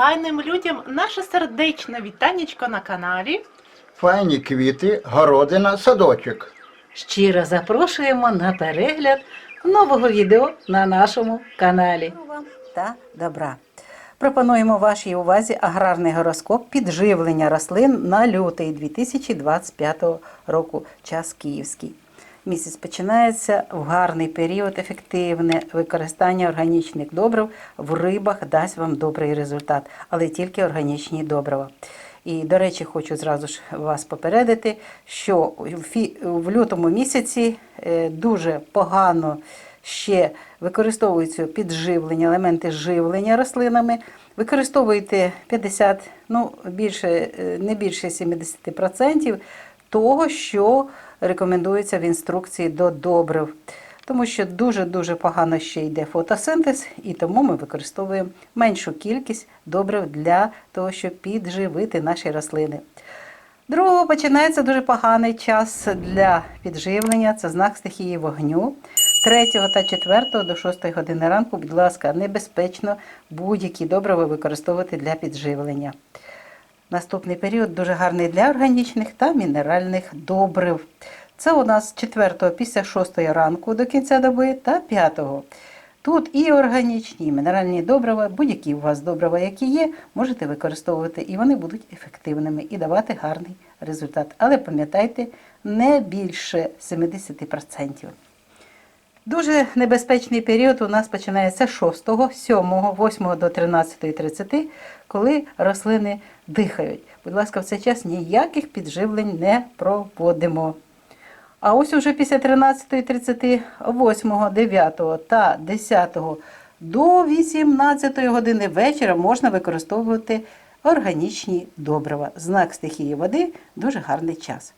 файним людям наше сердечне вітанечко на каналі. Файні квіти, городина, садочок. Щиро запрошуємо на перегляд нового відео на нашому каналі. та добра. Пропонуємо вашій увазі аграрний гороскоп підживлення рослин на лютий 2025 року, час київський. Місяць починається в гарний період, ефективне використання органічних добрив в рибах дасть вам добрий результат, але тільки органічні добрива. І, до речі, хочу зразу ж вас попередити, що в лютому місяці е, дуже погано ще використовуються підживлення, елементи живлення рослинами. Використовуйте 50, ну більше, е, не більше 70% того, що рекомендується в інструкції до добрив. Тому що дуже-дуже погано ще йде фотосинтез, і тому ми використовуємо меншу кількість добрив для того, щоб підживити наші рослини. Другого починається дуже поганий час для підживлення. Це знак стихії вогню. 3 та 4 до 6 години ранку, будь ласка, небезпечно будь-які добрива використовувати для підживлення. Наступний період дуже гарний для органічних та мінеральних добрив. Це у нас 4 після 6 ранку до кінця доби та 5. Тут і органічні, і мінеральні добрива, будь-які у вас добрива, які є, можете використовувати, і вони будуть ефективними і давати гарний результат. Але пам'ятайте, не більше 70%. Дуже небезпечний період у нас починається 6, 7, 8 до 13.30, коли рослини дихають. Будь ласка, в цей час ніяких підживлень не проводимо. А ось уже після 13.30, 8, 9 та 10 до 18 години вечора можна використовувати органічні добрива. Знак стихії води дуже гарний час.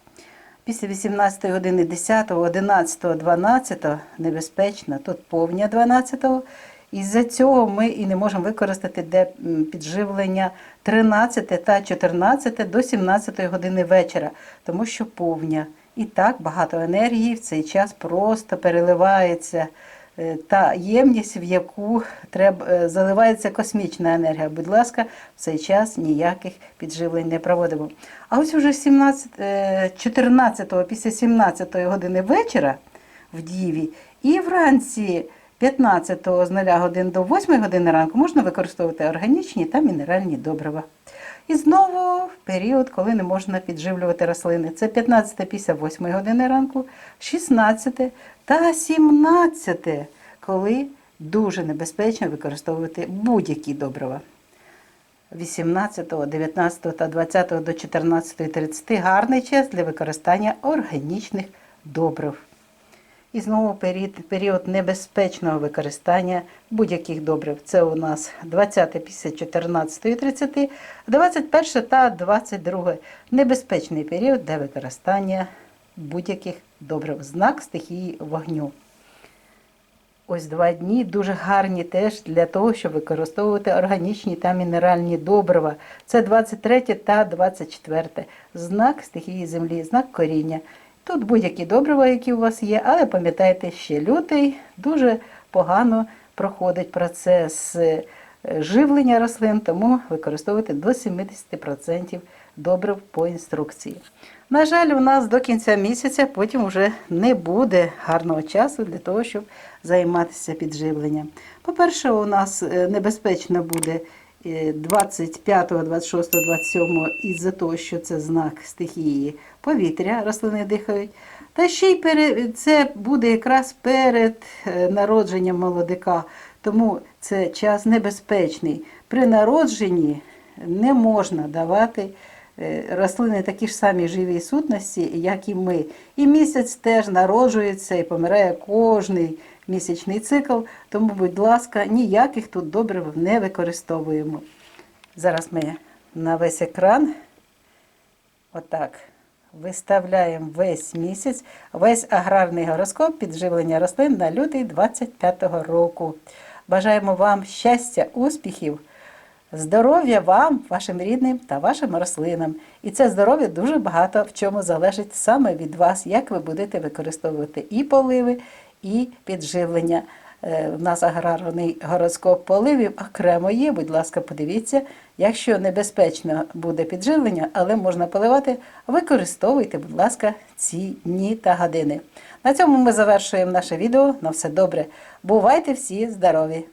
Після 18 години 10, 11, 12 небезпечно, тут повня 12. Із-за цього ми і не можемо використати де підживлення 13 та 14 до 17 години вечора, тому що повня. І так багато енергії в цей час просто переливається. Е, Та ємність, в яку треба, е, заливається космічна енергія. Будь ласка, в цей час ніяких підживлень не проводимо. А ось уже 17, е, 14 після 17 години вечора в Діві і вранці 15 з 0 годин до 8 години ранку можна використовувати органічні та мінеральні добрива. І знову в період, коли не можна підживлювати рослини. Це 15 після 8 години ранку, 16 та 17, коли дуже небезпечно використовувати будь-які добрива. 18, 19 та 20 до 14.30 гарний час для використання органічних добрив. І знову період, період небезпечного використання будь-яких добрив. Це у нас 20 після 14.30, 21 та 22 небезпечний період для використання будь-яких добрив. Знак стихії вогню. Ось два дні дуже гарні теж для того, щоб використовувати органічні та мінеральні добрива. Це 23 та 24. Знак стихії землі, знак коріння. Тут будь-які добрива, які у вас є, але пам'ятайте, ще лютий дуже погано проходить процес живлення рослин, тому використовуйте до 70% добрив по інструкції. На жаль, у нас до кінця місяця потім вже не буде гарного часу для того, щоб займатися підживленням. По-перше, у нас е, небезпечно буде е, 25, 26, 27 із-за того, що це знак стихії повітря, рослини дихають. Та ще й це буде якраз перед е, народженням молодика, тому це час небезпечний. При народженні не можна давати е, рослини такі ж самі живі сутності, як і ми. І місяць теж народжується і помирає кожний місячний цикл, тому, будь ласка, ніяких тут добрив не використовуємо. Зараз ми на весь екран отак виставляємо весь місяць, весь аграрний гороскоп підживлення рослин на лютий 25-го року. Бажаємо вам щастя, успіхів, здоров'я вам, вашим рідним та вашим рослинам. І це здоров'я дуже багато в чому залежить саме від вас, як ви будете використовувати і поливи, і підживлення. Е, В нас аграрний гороскоп поливів окремо є. Будь ласка, подивіться. Якщо небезпечно буде підживлення, але можна поливати, використовуйте, будь ласка, ці дні та години. На цьому ми завершуємо наше відео. На все добре. Бувайте всі здорові!